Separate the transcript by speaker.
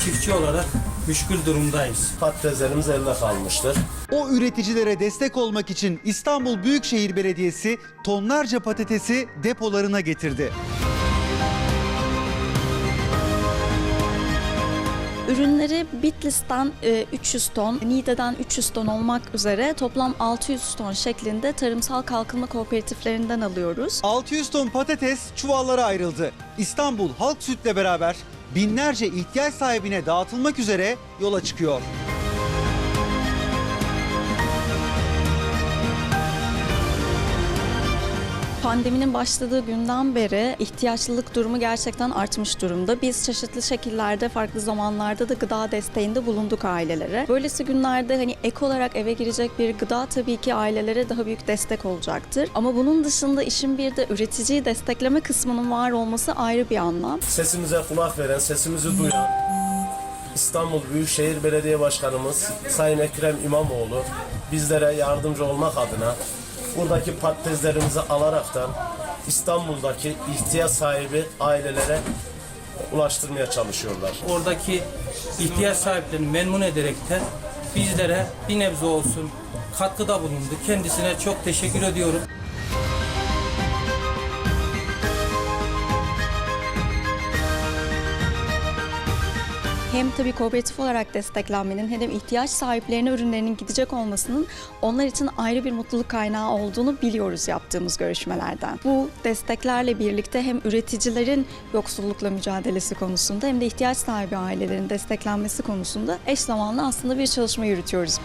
Speaker 1: Çiftçi olarak müşkül durumdayız.
Speaker 2: Patateslerimiz elde kalmıştır.
Speaker 3: O üreticilere destek olmak için İstanbul Büyükşehir Belediyesi tonlarca patatesi depolarına getirdi.
Speaker 4: Ürünleri Bitlis'ten e, 300 ton, Niğde'den 300 ton olmak üzere toplam 600 ton şeklinde tarımsal kalkınma kooperatiflerinden alıyoruz.
Speaker 3: 600 ton patates çuvallara ayrıldı. İstanbul Halk Süt'le beraber binlerce ihtiyaç sahibine dağıtılmak üzere yola çıkıyor.
Speaker 4: Pandeminin başladığı günden beri ihtiyaçlılık durumu gerçekten artmış durumda. Biz çeşitli şekillerde, farklı zamanlarda da gıda desteğinde bulunduk ailelere. Böylesi günlerde hani ek olarak eve girecek bir gıda tabii ki ailelere daha büyük destek olacaktır. Ama bunun dışında işin bir de üreticiyi destekleme kısmının var olması ayrı bir anlam.
Speaker 2: Sesimize kulak veren, sesimizi duyan İstanbul Büyükşehir Belediye Başkanımız Sayın Ekrem İmamoğlu bizlere yardımcı olmak adına buradaki patateslerimizi alaraktan İstanbul'daki ihtiyaç sahibi ailelere ulaştırmaya çalışıyorlar.
Speaker 1: Oradaki ihtiyaç sahiplerini memnun ederek de bizlere bir nebze olsun katkıda bulundu. Kendisine çok teşekkür ediyorum.
Speaker 4: Hem tabii kooperatif olarak desteklenmenin hem de ihtiyaç sahiplerine ürünlerinin gidecek olmasının onlar için ayrı bir mutluluk kaynağı olduğunu biliyoruz yaptığımız görüşmelerden. Bu desteklerle birlikte hem üreticilerin yoksullukla mücadelesi konusunda hem de ihtiyaç sahibi ailelerin desteklenmesi konusunda eş zamanlı aslında bir çalışma yürütüyoruz.